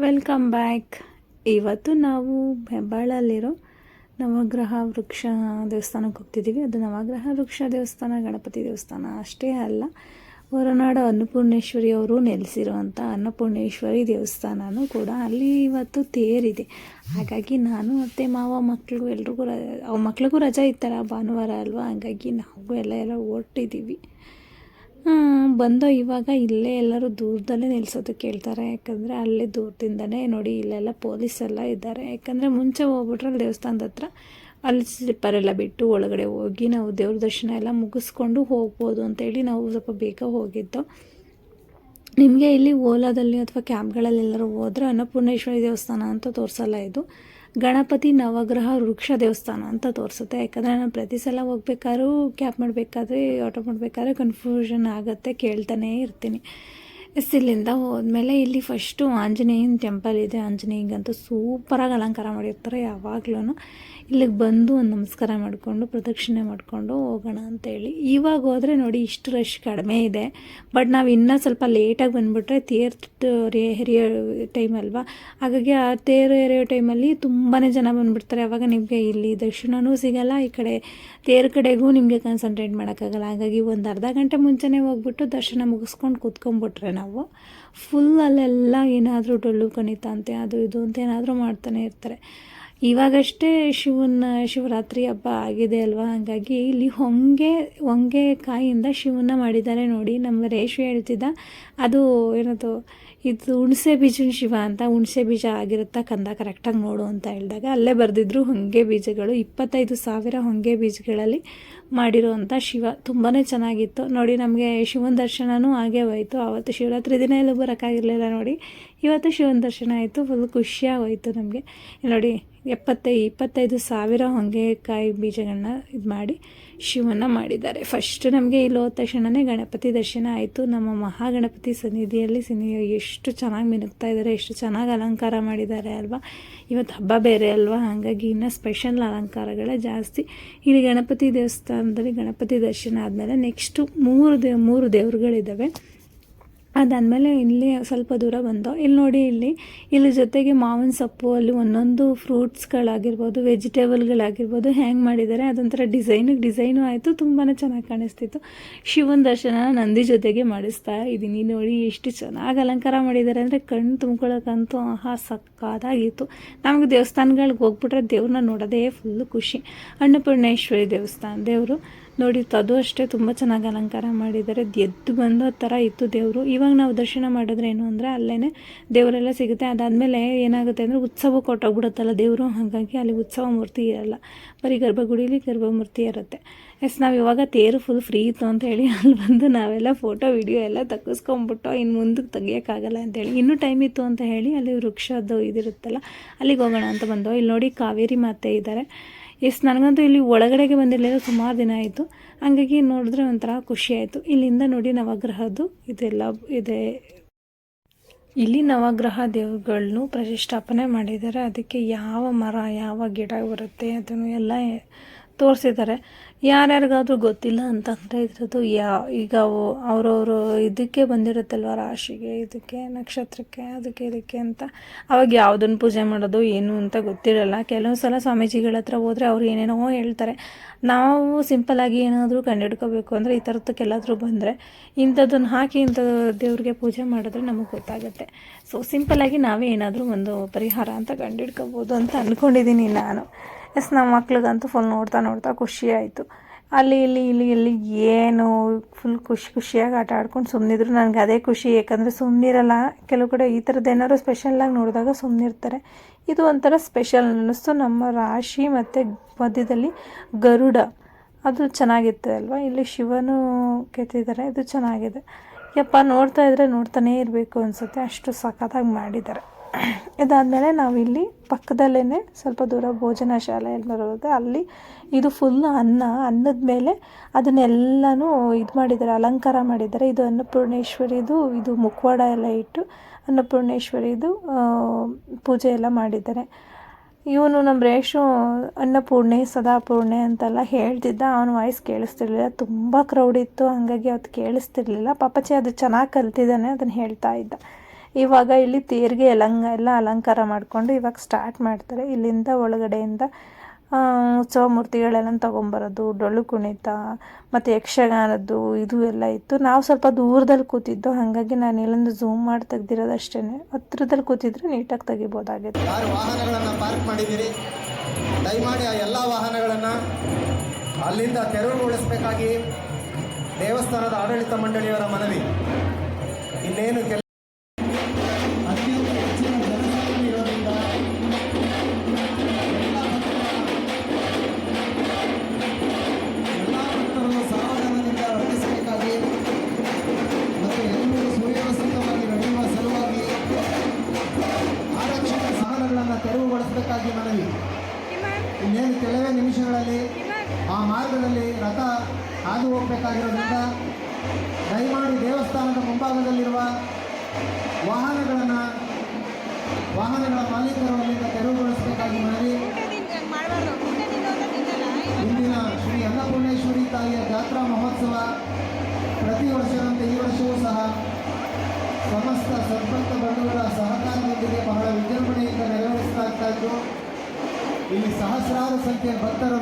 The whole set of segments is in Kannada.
Welcome back. ಇವತ್ತು ನಾವು ಹೆಬ್ಬಾಳಲ್ಲಿರೋ ನವಗ್ರಹ ವೃಕ್ಷ ದೇವಸ್ಥಾನಕ್ಕೆ ಹೋಗ್ತಿದ್ದೀವಿ. ಅದು ನವಗ್ರಹ ವೃಕ್ಷ ದೇವಸ್ಥಾನ, ಗಣಪತಿ ದೇವಸ್ಥಾನ ಅಷ್ಟೇ ಅಲ್ಲ, ಹೊರನಾಡ ಅನ್ನಪೂರ್ಣೇಶ್ವರಿ ಅವರು ನೆಲೆಸಿರುವಂಥ ಅನ್ನಪೂರ್ಣೇಶ್ವರಿ ದೇವಸ್ಥಾನನೂ ಕೂಡ ಅಲ್ಲಿ ಇವತ್ತು ತೇರಿದೆ. ಹಾಗಾಗಿ ನಾನು ಮತ್ತು ಮಾವ ಮಕ್ಕಳು ಎಲ್ರಿಗೂ ರ ಅವ್ರ ಮಕ್ಳಿಗೂ ರಜೆ ಇತ್ತಲ್ಲ ಭಾನುವಾರ ಅಲ್ವಾ? ಹಾಗಾಗಿ ನಾವು ಎಲ್ಲ ಎಲ್ಲ ಹೊರಟಿದ್ದೀವಿ. ಬಂದೋ ಇವಾಗ ಇಲ್ಲೇ ಎಲ್ಲರೂ ದೂರದಲ್ಲೇ ನಿಲ್ಸೋದಕ್ಕೆ ಕೇಳ್ತಾರೆ. ಯಾಕಂದರೆ ಅಲ್ಲೇ ದೂರದಿಂದನೇ ನೋಡಿ ಇಲ್ಲೆಲ್ಲ ಪೊಲೀಸ್ ಎಲ್ಲ ಇದ್ದಾರೆ. ಯಾಕಂದರೆ ಮುಂಚೆ ಹೋಗ್ಬಿಟ್ರೆ ಅಲ್ಲಿ ದೇವಸ್ಥಾನದ ಹತ್ರ ಅಲ್ಲಿ ಸ್ಲಿಪ್ಪರೆಲ್ಲ ಬಿಟ್ಟು ಒಳಗಡೆ ಹೋಗಿ ನಾವು ದೇವ್ರ ದರ್ಶನ ಎಲ್ಲ ಮುಗಿಸ್ಕೊಂಡು ಹೋಗ್ಬೋದು ಅಂತೇಳಿ ನಾವು ಸ್ವಲ್ಪ ಬೇಗ ಹೋಗಿದ್ದು. ನಿಮಗೆ ಇಲ್ಲಿ ಓಲಾದಲ್ಲಿ ಅಥವಾ ಕ್ಯಾಬ್ಗಳಲ್ಲಿ ಎಲ್ಲರೂ ಹೋದ್ರೆ ಅನ್ನಪೂರ್ಣೇಶ್ವರಿ ದೇವಸ್ಥಾನ ಅಂತ ತೋರಿಸಲ್ಲ ಇದು. ಗಣಪತಿ ನವಗ್ರಹ ವೃಕ್ಷ ದೇವಸ್ಥಾನ ಅಂತ ತೋರಿಸುತ್ತೆ. ಯಾಕಂದರೆ ನಾನು ಪ್ರತಿ ಸಲ ಹೋಗ್ಬೇಕಾದ್ರೂ ಕ್ಯಾಬ್ ಮಾಡಬೇಕಾದ್ರೆ, ಆಟೋ ಮಾಡಬೇಕಾದ್ರೆ ಕನ್ಫ್ಯೂಷನ್ ಆಗುತ್ತೆ, ಕೇಳ್ತಾನೇ ಇರ್ತೀನಿ. ಎಸ್, ಇಲ್ಲಿಂದ ಹೋದ್ಮೇಲೆ ಇಲ್ಲಿ ಫಸ್ಟು ಆಂಜನೇಯನ ಟೆಂಪಲ್ ಇದೆ. ಆಂಜನೇಯಂಗಂತೂ ಸೂಪರಾಗಿ ಅಲಂಕಾರ ಮಾಡಿರ್ತಾರೆ ಯಾವಾಗ್ಲೂ ಇಲ್ಲಿಗೆ ಬಂದು ಒಂದು ನಮಸ್ಕಾರ ಮಾಡಿಕೊಂಡು, ಪ್ರದಕ್ಷಿಣೆ ಮಾಡಿಕೊಂಡು ಹೋಗೋಣ ಅಂತೇಳಿ. ಇವಾಗ ಹೋದರೆ ನೋಡಿ ಇಷ್ಟು ರಶ್ ಕಡಿಮೆ ಇದೆ. ಬಟ್ ನಾವು ಇನ್ನೂ ಸ್ವಲ್ಪ ಲೇಟಾಗಿ ಬಂದುಬಿಟ್ರೆ ತೇರು ಹೆರಿಯೋ ಟೈಮ್ ಅಲ್ವಾ? ಹಾಗಾಗಿ ಆ ತೇರು ಎರೆಯೋ ಟೈಮಲ್ಲಿ ತುಂಬಾ ಜನ ಬಂದುಬಿಡ್ತಾರೆ. ಅವಾಗ ನಿಮಗೆ ಇಲ್ಲಿ ದರ್ಶನವೂ ಸಿಗಲ್ಲ, ಈ ಕಡೆ ತೇರು ಕಡೆಗೂ ನಿಮಗೆ ಕಾನ್ಸಂಟ್ರೇಟ್ ಮಾಡೋಕ್ಕಾಗಲ್ಲ. ಹಾಗಾಗಿ ಒಂದು ಅರ್ಧ ಗಂಟೆ ಮುಂಚೆನೇ ಹೋಗ್ಬಿಟ್ಟು ದರ್ಶನ ಮುಗಿಸ್ಕೊಂಡು ಕೂತ್ಕೊಂಡ್ಬಿಟ್ರೆ ನಾವು ಫುಲ್ ಅಲ್ಲೆಲ್ಲ ಏನಾದರೂ ಡೊಳ್ಳು ಕಣಿತ ಅಂತೆ, ಅದು ಇದು ಅಂತ ಏನಾದರೂ ಮಾಡ್ತಾನೆ ಇರ್ತಾರೆ. ಇವಾಗಷ್ಟೇ ಶಿವನ ಶಿವರಾತ್ರಿ ಹಬ್ಬ ಆಗಿದೆ ಅಲ್ವಾ? ಹಾಗಾಗಿ ಇಲ್ಲಿ ಹೊಂಗೆ ಹೊಂಗೆ ಕಾಯಿಂದ ಶಿವನ ಮಾಡಿದ್ದಾರೆ ನೋಡಿ. ನಮ್ಮ ರೇಷ್ಮೆ ಹೇಳ್ತಿದ್ದ, ಅದು ಏನದು, ಇದು ಹುಣಸೆ ಬೀಜನ ಶಿವ ಅಂತ, ಹುಣಸೆ ಬೀಜ ಆಗಿರುತ್ತಾ ಕಂದ? ಕರೆಕ್ಟಾಗಿ ನೋಡು ಅಂತ ಹೇಳಿದಾಗ, ಅಲ್ಲೇ ಬರೆದಿದ್ರು ಹೊಂಗೆ ಬೀಜಗಳು. ಇಪ್ಪತ್ತೈದು ಸಾವಿರ ಹೊಂಗೆ ಬೀಜಗಳಲ್ಲಿ ಮಾಡಿರುವಂಥ ಶಿವ. ತುಂಬಾ ಚೆನ್ನಾಗಿತ್ತು. ನೋಡಿ, ನಮಗೆ ಶಿವನ ದರ್ಶನವೂ ಹಾಗೆ ಹೋಯಿತು. ಆವತ್ತು ಶಿವರಾತ್ರಿ ದಿನ ಎಲ್ಲೂ ಬರೋಕ್ಕಾಗಿರಲಿಲ್ಲ ನೋಡಿ. ಇವತ್ತು ಶಿವನ ದರ್ಶನ ಆಯಿತು. ಫುಲ್ ಖುಷಿಯಾಗೋಯ್ತು ನಮಗೆ. ನೋಡಿ ಎಪ್ಪತ್ತೈ, ಇಪ್ಪತ್ತೈದು ಸಾವಿರ ಹೊಂಗೆಕಾಯಿ ಬೀಜಗಳನ್ನ ಇದು ಮಾಡಿ ಶಿವನ ಮಾಡಿದ್ದಾರೆ. ಫಸ್ಟ್ ನಮಗೆ ಇಲ್ಲಿ ಹೋದ ತಕ್ಷಣವೇ ಗಣಪತಿ ದರ್ಶನ ಆಯಿತು. ನಮ್ಮ ಮಹಾಗಣಪತಿ ಸನ್ನಿಧಿಯಲ್ಲಿ ಸಿನಿ ಎಷ್ಟು ಚೆನ್ನಾಗಿ ಮಿನುಗ್ತಾ ಇದ್ದಾರೆ ಎಷ್ಟು ಚೆನ್ನಾಗಿ ಅಲಂಕಾರ ಮಾಡಿದ್ದಾರೆ ಅಲ್ವಾ? ಇವತ್ತು ಹಬ್ಬ ಬೇರೆ ಅಲ್ವಾ? ಹಾಗಾಗಿ ಇನ್ನು ಸ್ಪೆಷಲ್ ಅಲಂಕಾರಗಳೇ ಜಾಸ್ತಿ. ಇಲ್ಲಿ ಗಣಪತಿ ದೇವಸ್ಥಾನದಲ್ಲಿ ಗಣಪತಿ ದರ್ಶನ ಆದಮೇಲೆ ನೆಕ್ಸ್ಟು ಮೂರು ದೇವ್ ಮೂರು ದೇವ್ರುಗಳಿದ್ದಾವೆ ಅದಾದಮೇಲೆ ಇಲ್ಲಿ ಸ್ವಲ್ಪ ದೂರ ಬಂದು, ಇಲ್ಲಿ ನೋಡಿ ಇಲ್ಲಿ ಇಲ್ಲಿ ಜೊತೆಗೆ ಮಾವಿನ ಸೊಪ್ಪು, ಅಲ್ಲಿ ಒಂದೊಂದು ಫ್ರೂಟ್ಸ್ಗಳಾಗಿರ್ಬೋದು, ವೆಜಿಟೇಬಲ್ಗಳಾಗಿರ್ಬೋದು ಹ್ಯಾಂಗ್ ಮಾಡಿದ್ದಾರೆ. ಅದೊಂಥರ ಡಿಸೈನಿಗೆ ಡಿಸೈನು ಆಯಿತು ತುಂಬಾ ಚೆನ್ನಾಗಿ ಕಾಣಿಸ್ತಿತ್ತು. ಶಿವನ ದರ್ಶನ ನಂದಿ ಜೊತೆಗೆ ಮಾಡಿಸ್ತಾ ಇದ್ದೀನಿ. ನೋಡಿ ಎಷ್ಟು ಚೆನ್ನಾಗಿ ಅಲಂಕಾರ ಮಾಡಿದ್ದಾರೆ. ಅಂದರೆ ಕಣ್ಣು ತುಂಬ್ಕೊಳ್ಳೋಕ್ಕಂತೂ ಆಹಾ ಸಕ್ಕಾದಾಗಿತ್ತು ನಮಗೆ ದೇವಸ್ಥಾನಗಳಿಗೆ ಹೋಗ್ಬಿಟ್ರೆ ದೇವ್ರನ್ನ ನೋಡೋದೇ ಫುಲ್ಲು ಖುಷಿ. ಅನ್ನಪೂರ್ಣೇಶ್ವರಿ ದೇವಸ್ಥಾನ, ದೇವರು. ನೋಡಿ ಅದು ಅಷ್ಟೇ ತುಂಬ ಚೆನ್ನಾಗಿ ಅಲಂಕಾರ ಮಾಡಿದ್ದಾರೆ. ಎದ್ದು ಬಂದೋ ಥರ ಇತ್ತು ದೇವರು. ಇವಾಗ ನಾವು ದರ್ಶನ ಮಾಡಿದ್ರೆ ಏನು ಅಂದರೆ ಅಲ್ಲೇ ದೇವರೆಲ್ಲ ಸಿಗುತ್ತೆ. ಅದಾದಮೇಲೆ ಏನಾಗುತ್ತೆ ಅಂದರೆ, ಉತ್ಸವ ಕೊಟ್ಟೋಗ್ಬಿಡುತ್ತಲ್ಲ ದೇವರು. ಹಾಗಾಗಿ ಅಲ್ಲಿ ಉತ್ಸವ ಮೂರ್ತಿ ಇರಲ್ಲ. ಬರೀ ಗರ್ಭಗುಡಿಲಿ ಗರ್ಭಮೂರ್ತಿ ಇರುತ್ತೆ. ಎಸ್, ನಾವು ಇವಾಗ ತೇರು ಫುಲ್ ಫ್ರೀ ಇತ್ತು ಅಂತ ಹೇಳಿ ಅಲ್ಲಿ ಬಂದು ನಾವೆಲ್ಲ ಫೋಟೋ ವಿಡಿಯೋ ಎಲ್ಲ ತಗ್ಗಿಸ್ಕೊಂಬಿಟ್ಟು ಇನ್ನು ಮುಂದಕ್ಕೆ ತೆಗಿಯೋಕ್ಕಾಗಲ್ಲ ಅಂತೇಳಿ ಇನ್ನೂ ಟೈಮ್ ಇತ್ತು ಅಂತ ಹೇಳಿ ಅಲ್ಲಿ ವೃಕ್ಷದ್ದು ಇದಿರುತ್ತಲ್ಲ, ಅಲ್ಲಿಗೆ ಹೋಗೋಣ ಅಂತ ಬಂದೋ ಇಲ್ಲಿ ನೋಡಿ ಕಾವೇರಿ ಮಾತೆ ಇದ್ದಾರೆ. ಎಸ್, ನನಗಂತೂ ಇಲ್ಲಿ ಒಳಗಡೆಗೆ ಬಂದಿರಲಿಲ್ಲ ಸುಮಾರು ದಿನ ಆಯಿತು. ಹಂಗಾಗಿ ನೋಡಿದ್ರೆ ಒಂಥರ ಖುಷಿ ಆಯಿತು. ಇಲ್ಲಿಂದ ನೋಡಿ ನವಗ್ರಹದ್ದು, ಇದೆಲ್ಲ, ಇದೆ. ಇಲ್ಲಿ ನವಗ್ರಹ ದೇವಗಳನ್ನು ಪ್ರತಿಷ್ಠಾಪನೆ ಮಾಡಿದ್ದಾರೆ. ಅದಕ್ಕೆ ಯಾವ ಮರ, ಯಾವ ಗಿಡ ಬರುತ್ತೆ ಅದನ್ನು ಎಲ್ಲ ತೋರಿಸಿದ್ದಾರೆ. ಯಾರ್ಯಾರಿಗಾದ್ರೂ ಗೊತ್ತಿಲ್ಲ ಅಂತಂದರೆ ಇದ್ರದ್ದು ಯಾ, ಈಗ ಅವರವರು ಇದಕ್ಕೆ ಬಂದಿರುತ್ತಲ್ವ, ರಾಶಿಗೆ, ಇದಕ್ಕೆ, ನಕ್ಷತ್ರಕ್ಕೆ, ಅದಕ್ಕೆ ಇದಕ್ಕೆ ಅಂತ. ಅವಾಗ ಯಾವುದನ್ನು ಪೂಜೆ ಮಾಡೋದು, ಏನು ಅಂತ ಗೊತ್ತಿರಲ್ಲ. ಕೆಲವು ಸಲ ಸ್ವಾಮೀಜಿಗಳ ಹತ್ರ ಹೋದರೆ ಅವ್ರು ಏನೇನೋ ಹೇಳ್ತಾರೆ. ನಾವು ಸಿಂಪಲ್ಲಾಗಿ ಏನಾದರೂ ಕಂಡುಹಿಡ್ಕೋಬೇಕು ಅಂದರೆ ಈ ಥರದಕ್ಕೆಲ್ಲಾದರೂ ಬಂದರೆ ಇಂಥದ್ದನ್ನು ಹಾಕಿ ಇಂಥ ದೇವ್ರಿಗೆ ಪೂಜೆ ಮಾಡಿದ್ರೆ ನಮಗೆ ಗೊತ್ತಾಗುತ್ತೆ. ಸೊ ಸಿಂಪಲ್ಲಾಗಿ ನಾವೇ ಏನಾದರೂ ಒಂದು ಪರಿಹಾರ ಅಂತ ಕಂಡುಹಿಡ್ಕೋಬೋದು ಅಂತ ಅಂದ್ಕೊಂಡಿದ್ದೀನಿ ನಾನು. ಎಸ್ ನಮ್ಮ ಮಕ್ಳಿಗಂತೂ ಫುಲ್ ನೋಡ್ತಾ ನೋಡ್ತಾ ಖುಷಿ ಆಯಿತು. ಅಲ್ಲಿ, ಇಲ್ಲಿ ಇಲ್ಲಿ ಇಲ್ಲಿ ಏನು ಫುಲ್ ಖುಷಿ ಖುಷಿಯಾಗಿ ಆಟ ಆಡ್ಕೊಂಡು ಸುಮ್ಮನಿದ್ರು ನನಗೆ ಅದೇ ಖುಷಿ, ಯಾಕಂದರೆ ಸುಮ್ಮನಿರಲ್ಲ ಕೆಲವು ಕಡೆ ಈ ಥರದ್ದು ಏನಾದ್ರು ಸ್ಪೆಷಲ್ಲಾಗಿ ನೋಡಿದಾಗ ಸುಮ್ಮನಿರ್ತಾರೆ ಇದು ಒಂಥರ ಸ್ಪೆಷಲ್ ಅನ್ನಿಸ್ತು. ನಮ್ಮ ರಾಶಿ ಮತ್ತು ಮಧ್ಯದಲ್ಲಿ ಗರುಡ. ಅದು ಚೆನ್ನಾಗಿತ್ತು ಅಲ್ವಾ? ಇಲ್ಲಿ ಶಿವನು ಕೆತ್ತಿದ್ದಾರೆ. ಇದು ಚೆನ್ನಾಗಿದೆ. ಯಪ್ಪ, ನೋಡ್ತಾ ಇದ್ದರೆ ನೋಡ್ತಾನೇ ಇರಬೇಕು ಅನಿಸುತ್ತೆ. ಅಷ್ಟು ಸಖತ್ತಾಗಿ ಮಾಡಿದ್ದಾರೆ. ಇದಾದಮೇಲೆ ನಾವಿಲ್ಲಿ ಪಕ್ಕದಲ್ಲೇ ಸ್ವಲ್ಪ ದೂರ ಭೋಜನ ಶಾಲೆ ಬರುತ್ತೆ. ಅಲ್ಲಿ ಇದು ಫುಲ್ ಅನ್ನ, ಅನ್ನದ ಮೇಲೆ ಅದನ್ನೆಲ್ಲನೂ ಇದು ಮಾಡಿದ್ದಾರೆ, ಅಲಂಕಾರ ಮಾಡಿದ್ದಾರೆ. ಇದು ಅನ್ನಪೂರ್ಣೇಶ್ವರಿದು, ಇದು ಮುಖವಾಡ ಎಲ್ಲ ಇಟ್ಟು ಅನ್ನಪೂರ್ಣೇಶ್ವರಿದು ಪೂಜೆ ಎಲ್ಲ ಮಾಡಿದ್ದಾರೆ. ಇವನು ನಮ್ಮ ರೇಷು ಅನ್ನಪೂರ್ಣೆ, ಸದಾಪೂರ್ಣೆ ಅಂತೆಲ್ಲ ಹೇಳ್ತಿದ್ದ. ಅವನ ವಾಯ್ಸ್ ಕೇಳಿಸ್ತಿರ್ಲಿಲ್ಲ. ತುಂಬ ಕ್ರೌಡ್ ಇತ್ತು. ಹಾಗಾಗಿ ಅವತ್ತು ಕೇಳಿಸ್ತಿರ್ಲಿಲ್ಲ. ಪಾಪಚ್ಚಿ ಅದು ಚೆನ್ನಾಗಿ ಕಲ್ತಿದ್ದಾನೆ ಅದನ್ನು ಹೇಳ್ತಾ ಇದ್ದ. ಇವಾಗ ಇಲ್ಲಿ ತೇರಿಗೆ ಅಲಂಗ, ಎಲ್ಲ ಅಲಂಕಾರ ಮಾಡಿಕೊಂಡು ಇವಾಗ ಸ್ಟಾರ್ಟ್ ಮಾಡ್ತಾರೆ. ಇಲ್ಲಿಂದ ಒಳಗಡೆಯಿಂದ ಉತ್ಸವ ಮೂರ್ತಿಗಳೆಲ್ಲ ತೊಗೊಂಬರೋದು, ಡೊಳ್ಳು ಕುಣಿತ, ಮತ್ತು ಯಕ್ಷಗಾನದ್ದು ಇದು ಎಲ್ಲ ಇತ್ತು. ನಾವು ಸ್ವಲ್ಪ ದೂರದಲ್ಲಿ ಕೂತಿದ್ದು, ಹಾಗಾಗಿ ನಾನು ಇಲ್ಲೊಂದು ಝೂಮ್ ಮಾಡಿ ತೆಗ್ದಿರೋದು ಅಷ್ಟೇ ಹತ್ರದಲ್ಲಿ ಕೂತಿದ್ರೆ ನೀಟಾಗಿ ತೆಗಿಬೋದಾಗಿತ್ತು. ವಾಹನಗಳನ್ನು ಪಾರ್ಕ್ ಮಾಡಿದ್ದೀರಿ? ದಯಮಾಡಿ ಆ ಎಲ್ಲ ವಾಹನಗಳನ್ನು ಅಲ್ಲಿಂದ ತೆರವುಗೊಳಿಸಬೇಕಾಗಿ ದೇವಸ್ಥಾನದ ಆಡಳಿತ ಮಂಡಳಿಯವರ ಮನವಿ. ಇನ್ನೇನು ತೆರವುಗೊಳಿಸಬೇಕಾಗಿ ಮನವಿ. ಇನ್ನೇನು ಕೆಲವೇ ನಿಮಿಷಗಳಲ್ಲಿ ಆ ಮಾರ್ಗದಲ್ಲಿ ರಥ ಹಾದು ಹೋಗಬೇಕಾಗಿರೋದ್ರಿಂದ ದಯಮಾಡಿ ದೇವಸ್ಥಾನದ ಮುಂಭಾಗದಲ್ಲಿರುವ ವಾಹನಗಳನ್ನು ವಾಹನಗಳ ಮಾಲೀಕರು ಅಲ್ಲಿಂದ ತೆರವುಗೊಳಿಸಬೇಕಾಗಿ ಮನವಿ. ಇಂದಿನ ಶ್ರೀ ಅನ್ನಪೂರ್ಣೇಶ್ವರಿ ತಾಯಿಯ ಜಾತ್ರಾ ಮಹೋತ್ಸವ ಪ್ರತಿ ವರ್ಷದಂತೆ ಈ ಸಹಸ್ರಾರು ಸಂಖ್ಯೆಯ ಭಕ್ತರು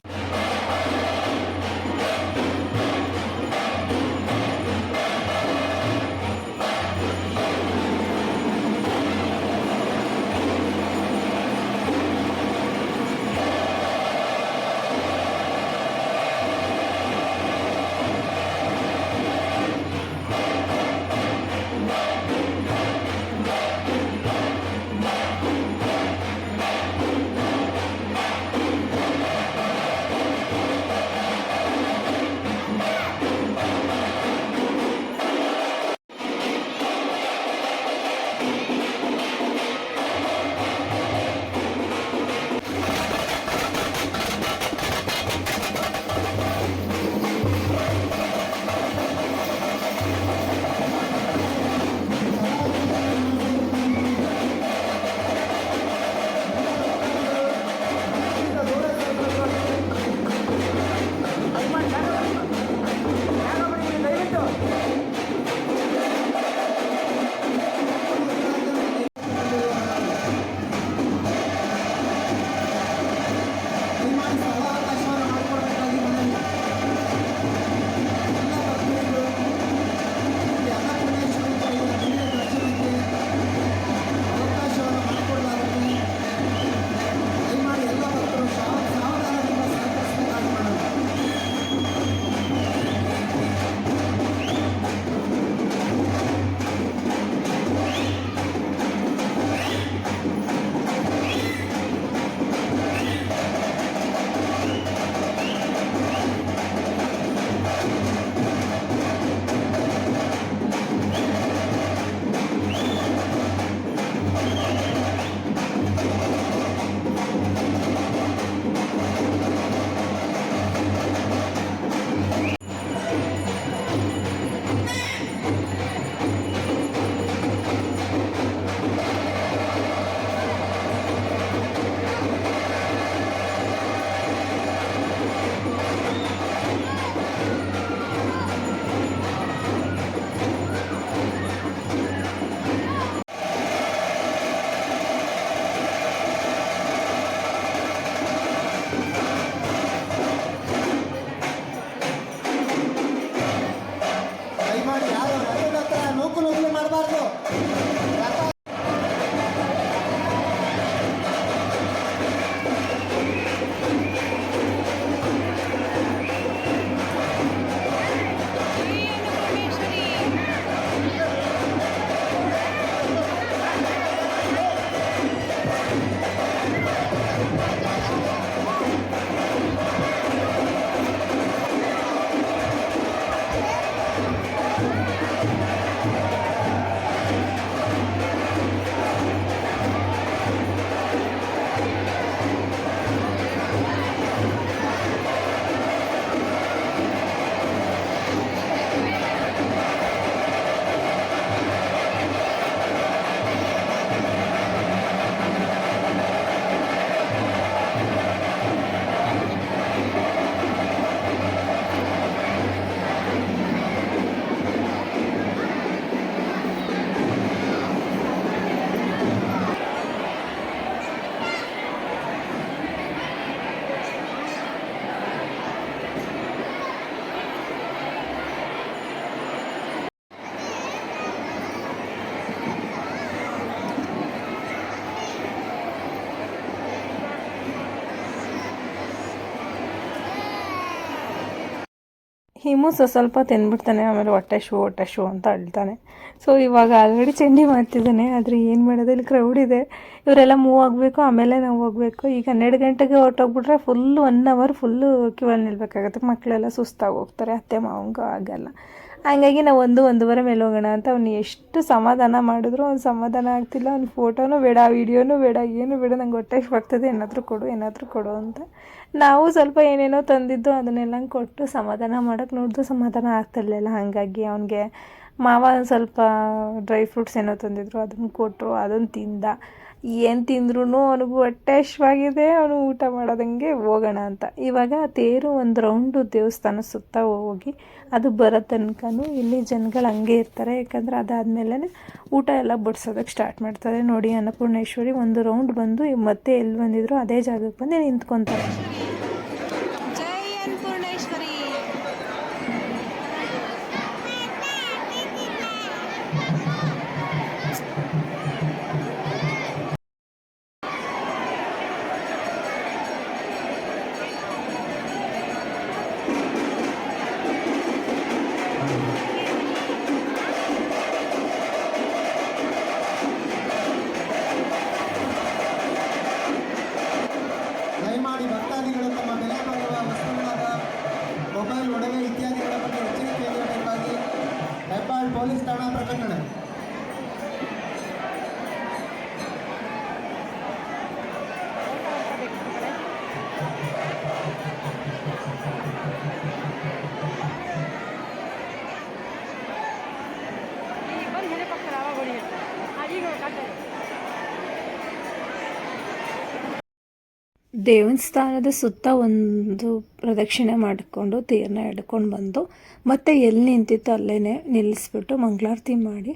ಹಿಮು ಸ ಸ್ವಲ್ಪ ತಿಂದ್ಬಿಡ್ತಾನೆ ಆಮೇಲೆ ಹೊಟ್ಟೆ ಶೂ ಹೊಟ್ಟೆ ಶೂ ಅಂತ ಅಳ್ತಾನೆ. ಸೊ ಇವಾಗ ಆಲ್ರೆಡಿ ಚಂಡಿ ಮಾಡ್ತಿದ್ದಾನೆ, ಆದರೆ ಏನು ಮಾಡೋದು? ಇಲ್ಲಿ ಕ್ರೌಡ್ ಇದೆ. ಇವರೆಲ್ಲ ಮೂವ್ ಆಗಬೇಕು, ಆಮೇಲೆ ನಾವು ಹೋಗಬೇಕು. ಈಗ ಹನ್ನೆರಡು ಗಂಟೆಗೆ ಹೊರಟೋಗ್ಬಿಟ್ರೆ ಫುಲ್ ಒನ್ ಅವರ್ ಫುಲ್ಲು ಕ್ಯೂವಲ್ಲಿ ನಿಲ್ಬೇಕಾಗುತ್ತೆ. ಮಕ್ಕಳೆಲ್ಲ ಸುಸ್ತಾಗಿ ಹೋಗ್ತಾರೆ, ಅತ್ತೆ, ಮಾವಂಗೂ ಆಗಲ್ಲ ಹಂಗಾಗಿ ನಾವು ಒಂದು ಒಂದೂವರೆ ಮೇಲೆ ಹೋಗೋಣ ಅಂತ ಅವ್ನು ಎಷ್ಟು ಸಮಾಧಾನ ಮಾಡಿದ್ರು, ಅವ್ನು ಸಮಾಧಾನ ಆಗ್ತಿಲ್ಲ, ಅವ್ನ ಫೋಟೋನೂ ಬೇಡ ವೀಡಿಯೋನೂ ಬೇಡ, ಏನು ಬೇಡ, ನಂಗೆ ಹೊಟ್ಟೆ ಆಗ್ತದೆ ಏನಾದರೂ ಕೊಡು ಏನಾದರೂ ಕೊಡು ಅಂತ. ನಾವು ಸ್ವಲ್ಪ ಏನೇನೋ ತಂದಿದ್ದು ಅದನ್ನೆಲ್ಲ ಕೊಟ್ಟು ಸಮಾಧಾನ ಮಾಡೋಕ್ಕೆ ನೋಡಿದ್ರು ಸಮಾಧಾನ ಆಗ್ತಿರ್ಲಿಲ್ಲ ಹಾಗಾಗಿ ಅವನಿಗೆ ಮಾವ ಸ್ವಲ್ಪ ಡ್ರೈ ಫ್ರೂಟ್ಸ್ ಏನೋ ತಂದಿದ್ರು ಅದನ್ನು ಕೊಟ್ಟರು ಅದನ್ನು ತಿಂದ. ಏನು ತಿಂದ್ರೂ ಅವನಿಗೂ ಹೊಟ್ಟೆ ಹಶ್ವಾಗಿದೆ ಅವನು ಊಟ ಮಾಡೋದಂಗೆ ಹೋಗೋಣ ಅಂತ. ಇವಾಗ ತೇರು ಒಂದು ರೌಂಡು ದೇವಸ್ಥಾನ ಸುತ್ತ ಹೋಗಿ ಅದು ಬರೋ ತನಕನೂ ಇಲ್ಲಿ ಜನಗಳು ಹಂಗೆ ಇರ್ತಾರೆ. ಯಾಕಂದರೆ ಅದಾದಮೇಲೆ ಊಟ ಎಲ್ಲ ಬಡಿಸೋದಕ್ಕೆ ಸ್ಟಾರ್ಟ್ ಮಾಡ್ತಾರೆ. ನೋಡಿ ಅನ್ನಪೂರ್ಣೇಶ್ವರಿ ಒಂದು ರೌಂಡ್ ಬಂದು ಮತ್ತೆ ಎಲ್ಲಿ ಬಂದಿದ್ರು ಅದೇ ಜಾಗಕ್ಕೆ ಬಂದು ನಿಂತ್ಕೊತಾರೆ. പോലീസ് ഠാണ പ്രകടനം ದೇವಸ್ಥಾನದ ಸುತ್ತ ಒಂದು ಪ್ರದಕ್ಷಿಣೆ ಮಾಡಿಕೊಂಡು ತೀರ್ನ ಹಿಡ್ಕೊಂಡು ಬಂದು ಮತ್ತೆ ಎಲ್ಲಿ ನಿಂತಿತ್ತು ಅಲ್ಲೇ ನಿಲ್ಲಿಸ್ಬಿಟ್ಟು ಮಂಗಳಾರತಿ ಮಾಡಿ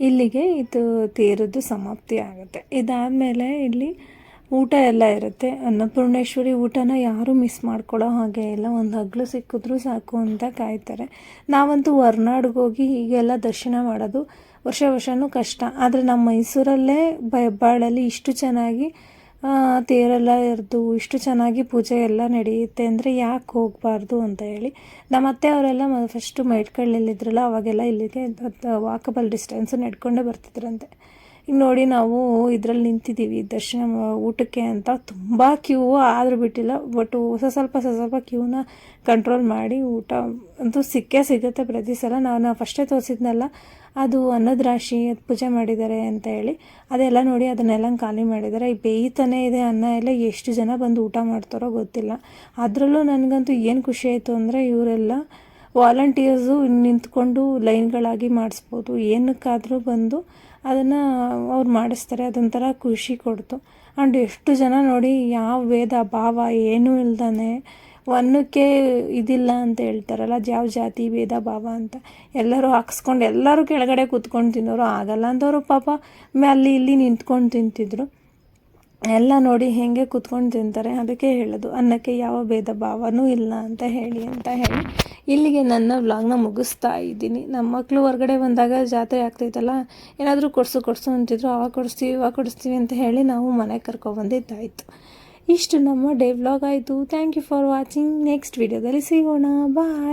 ಇಲ್ಲಿಗೆ ಇದು ತೀರದ್ದು ಸಮಾಪ್ತಿ ಆಗುತ್ತೆ. ಇದಾದಮೇಲೆ ಇಲ್ಲಿ ಊಟ ಎಲ್ಲ ಇರುತ್ತೆ. ಅನ್ನಪೂರ್ಣೇಶ್ವರಿ ಊಟನ ಯಾರೂ ಮಿಸ್ ಮಾಡ್ಕೊಳ್ಳೋ ಹಾಗೆ ಇಲ್ಲ. ಒಂದು ಹಗ್ಲು ಸಿಕ್ಕಿದ್ರೂ ಸಾಕು ಅಂತ ಕಾಯ್ತಾರೆ. ನಾವಂತೂ ಹೊರ್ನಾಡ್ಗೆ ಹೋಗಿ ಹೀಗೆಲ್ಲ ದರ್ಶನ ಮಾಡೋದು ವರ್ಷ ವರ್ಷವೂ ಕಷ್ಟ. ಆದರೆ ನಮ್ಮ ಮೈಸೂರಲ್ಲೇ ಹೆಬ್ಬಾಳಲ್ಲಿ ಇಷ್ಟು ಚೆನ್ನಾಗಿ ತೇರೆಲ್ಲ ಎರೆದು ಇಷ್ಟು ಚೆನ್ನಾಗಿ ಪೂಜೆ ಎಲ್ಲ ನಡೆಯುತ್ತೆ ಅಂದರೆ ಯಾಕೆ ಹೋಗಬಾರ್ದು ಅಂತ ಹೇಳಿ. ನಮ್ಮ ಅತ್ತೆ ಅವರೆಲ್ಲ ಫಸ್ಟು ಮೈಟ್ಕಳ್ಳಲ್ಲಿದ್ರಲ್ಲ ಅವಾಗೆಲ್ಲ ಇಲ್ಲಿಗೆ ವಾಕಬಲ್ ಡಿಸ್ಟೆನ್ಸು ನಡ್ಕೊಂಡೇ ಬರ್ತಿದ್ರಂತೆ. ಈಗ ನೋಡಿ ನಾವು ಇದರಲ್ಲಿ ನಿಂತಿದ್ದೀವಿ. ದರ್ಶನ, ಊಟಕ್ಕೆ ಅಂತ ತುಂಬ ಕ್ಯೂ ಆದರೂ ಬಿಟ್ಟಿಲ್ಲ. ಬಟ್ ಹೊಸ ಸ್ವಲ್ಪ ಸ್ವಲ್ಪ ಕ್ಯೂನ ಕಂಟ್ರೋಲ್ ಮಾಡಿ ಊಟ. ಅಂತೂ ಸಿಕ್ಕೇ ಸಿಗುತ್ತೆ ಪ್ರತಿ ಸಲ. ನಾನು ಫಸ್ಟೇ ತೋರಿಸಿದ್ನಲ್ಲ, ಅದು ಅನ್ನದ ರಾಶಿ ಅದು ಪೂಜೆ ಮಾಡಿದ್ದಾರೆ ಅಂತ ಹೇಳಿ, ಅದೆಲ್ಲ ನೋಡಿ ಅದನ್ನೆಲ್ಲ ಖಾಲಿ ಮಾಡಿದ್ದಾರೆ. ಈ ಬೇಯ್ತಾನೆ ಇದೆ ಅನ್ನ ಎಲ್ಲ, ಎಷ್ಟು ಜನ ಬಂದು ಊಟ ಮಾಡ್ತಾರೋ ಗೊತ್ತಿಲ್ಲ. ಅದರಲ್ಲೂ ನನಗಂತೂ ಏನು ಖುಷಿ ಆಯಿತು ಅಂದರೆ ಇವರೆಲ್ಲ ವಾಲಂಟಿಯರ್ಸು ನಿಂತ್ಕೊಂಡು ಲೈನ್ಗಳಾಗಿ ಮಾಡಿಸ್ಬೋದು. ಏನಕ್ಕಾದರೂ ಬಂದು ಅದನ್ನು ಅವ್ರು ಮಾಡಿಸ್ತಾರೆ, ಅದೊಂಥರ ಖುಷಿ ಕೊಡ್ತು. ಆ್ಯಂಡ್ ಎಷ್ಟು ಜನ ನೋಡಿ ಯಾವ ವೇದ ಭಾವ, ಏನೂ ಇಲ್ದಾನೆ, ಒನ್ನಕ್ಕೆ ಇದಿಲ್ಲ ಅಂತ ಹೇಳ್ತಾರಲ್ಲ ಯಾವ ಜಾತಿ ಭೇದ ಭಾವ ಅಂತ. ಎಲ್ಲರೂ ಹಾಕ್ಸ್ಕೊಂಡು ಎಲ್ಲರೂ ಕೆಳಗಡೆ ಕೂತ್ಕೊಂಡು ತಿನ್ನೋರು ಆಗಲ್ಲ ಅಂದವರು ಪಾಪ ಅಲ್ಲಿ ಇಲ್ಲಿ ನಿಂತ್ಕೊಂಡು ತಿಂತಿದ್ರು. ಎಲ್ಲ ನೋಡಿ ಹೇಗೆ ಕೂತ್ಕೊಂಡು ತಿಂತಾರೆ, ಅದಕ್ಕೆ ಹೇಳೋದು, ಅನ್ನಕ್ಕೆ ಯಾವ ಭೇದ ಭಾವನೂ ಇಲ್ಲ ಅಂತ ಹೇಳಿ ಅಂತ ಹೇಳಿ. ಇಲ್ಲಿಗೆ ನನ್ನ ವ್ಲಾಗ್ನ ಮುಗಿಸ್ತಾ ಇದ್ದೀನಿ. ನಮ್ಮ ಮಕ್ಕಳು ಹೊರಗಡೆ ಬಂದಾಗ ಜಾತ್ರೆ ಆಗ್ತೈತಲ್ಲ, ಏನಾದರೂ ಕೊಡಿಸು ಕೊಡಿಸು ಅಂತಿದ್ರು, ಅವಾಗ ಕೊಡಿಸ್ತೀವಿ, ಇವಾಗ ಕೊಡಿಸ್ತೀವಿ ಅಂತ ಹೇಳಿ ನಾವು ಮನೆಗೆ ಕರ್ಕೊಬಂದಿದ್ದಾಯಿತು ಇಷ್ಟು ನಮ್ಮ ಡೇ ವ್ಲಾಗ್ ಆಯಿತು. Thank you for watching next ವಿಡಿಯೋದಲ್ಲಿ ಸಿಗೋಣ. ಬಾಯ್